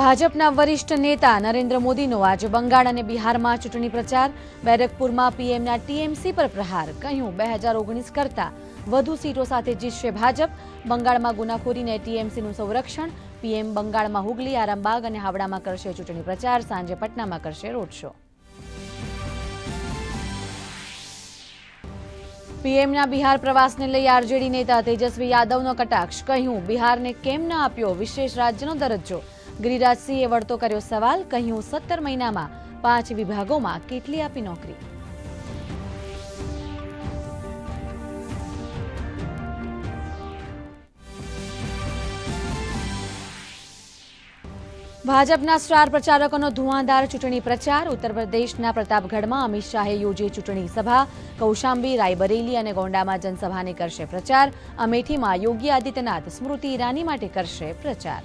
ભાજપના વરિષ્ઠ નેતા નરેન્દ્ર મોદીનો આજે બંગાળ અને બિહારમાં ચૂંટણી પ્રચાર. બેરકપુરમાં પીએમના ટીએમસી પર પ્રહાર, કહ્યું બે હજાર ઓગણીસ કરતા વધુ સીટો સાથે જીતશે ભાજપ. બંગાળમાં ગુનાખોરીને ટીએમસીનું સંરક્ષણ, પીએમ બંગાળમાં હુગલી, આરામબાગ અને હાવડામાં કરશે ચૂંટણી પ્રચાર, સાંજે પટનામાં કરશે રોડ શો. પીએમના બિહાર પ્રવાસને લઈ આરજેડી નેતા તેજસ્વી યાદવનો કટાક્ષ, કહ્યું બિહારને કેમ ન આપ્યો વિશેષ રાજ્યનો દરજ્જો? ગિરિરાજસિંહે વળતો કર્યો સવાલ, કહ્યું, સત્તર મહિનામાં પાંચ વિભાગોમાં કેટલી આપી નોકરી? ભાજપના સ્ટાર પ્રચારકોનો ધુઆંધાર ચૂંટણી પ્રચાર. ઉત્તર પ્રદેશના પ્રતાપગઢમાં અમિત શાહે યોજી ચૂંટણી સભા. કૌશાંબી, રાયબરેલી અને ગોંડામાં જનસભાને કરશે પ્રચાર. અમેઠીમાં યોગી આદિત્યનાથ સ્મૃતિ ઈરાની માટે કરશે પ્રચાર.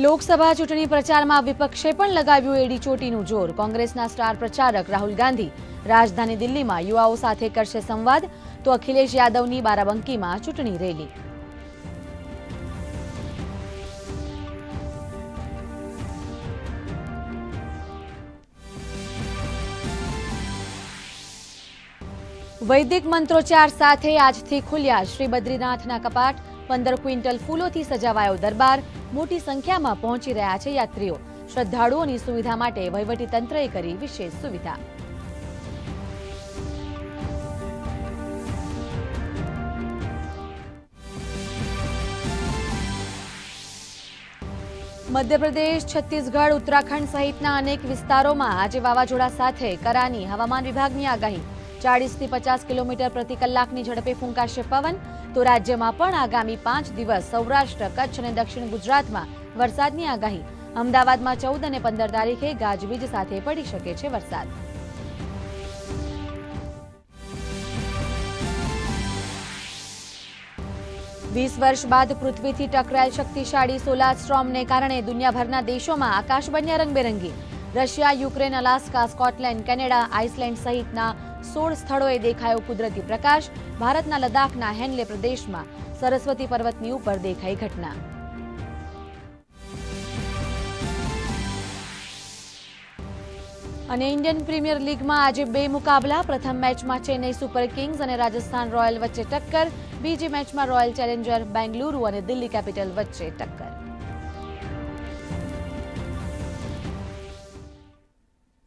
લોકસભા ચૂંટણી પ્રચારમાં વિપક્ષે પણ લગાવ્યું એડી ચોટીનું જોર. કોંગ્રેસના સ્ટાર પ્રચારક રાહુલ ગાંધી રાજધાની દિલ્હીમાં યુવાઓ સાથે કરશે સંવાદ, તો અખિલેશ યાદવની બારાબંકીમાં ચૂંટણી રેલી. વૈદિક મંત્રોચ્ચાર સાથે આજથી ખુલ્યા. શ્રી બદ્રીનાથના કપાટ પંદર ક્વિન્ટલ ફૂલોથી સજાવાયો દરબાર મોટી સંખ્યામાં પહોંચી રહ્યા છે યાત્રીઓ. શ્રદ્ધાળુઓની સુવિધા માટે વહીવટીતંત્રએ કરી વિશેષ સુવિધા. મધ્યપ્રદેશ, છત્તીસગઢ, ઉત્તરાખંડ સહિતના અનેક વિસ્તારોમાં આજે વાવાઝોડા સાથે કરાની હવામાન વિભાગની આગાહી. ચાળીસથી પચાસ કિલોમીટર પ્રતિ કલાકની ઝડપે ફૂંકાશે પવન. તો રાજ્યમાં પણ આગામી પાંચ દિવસ સૌરાષ્ટ્ર, કચ્છ અને દક્ષિણ ગુજરાતમાં વરસાદની આગાહી. અમદાવાદમાં ચૌદ અને પંદર તારીખે ગાજવીજ સાથે પડી શકે છે વરસાદ. વીસ વર્ષ બાદ પૃથ્વીથી ટકરાયેલ શક્તિશાળી સોલાર સ્ટ્રોમને કારણે દુનિયાભરના દેશોમાં આકાશ બન્યા રંગબેરંગી. Russia, Ukraine, Alaska, Scotland, Canada, Iceland સહિતના સોળ સ્થળોએ દેખાયો કુદરતી પ્રકાશ. ભારતના લદ્દાખના હેનલે પ્રદેશમાં સરસ્વતી પર્વતની ઉપર દેખાઈ ઘટના. અને ઇન્ડિયન પ્રીમિયર લીગમાં આજે બે મુકાબલા. પ્રથમ મેચમાં ચેન્નઈ સુપર કિંગ્સ અને રાજસ્થાન રોયલ વચ્ચે ટક્કર. બીજી મેચમાં રોયલ ચેલેન્જર બેંગલુરુ અને દિલ્હી કેપિટલ વચ્ચે ટક્કર.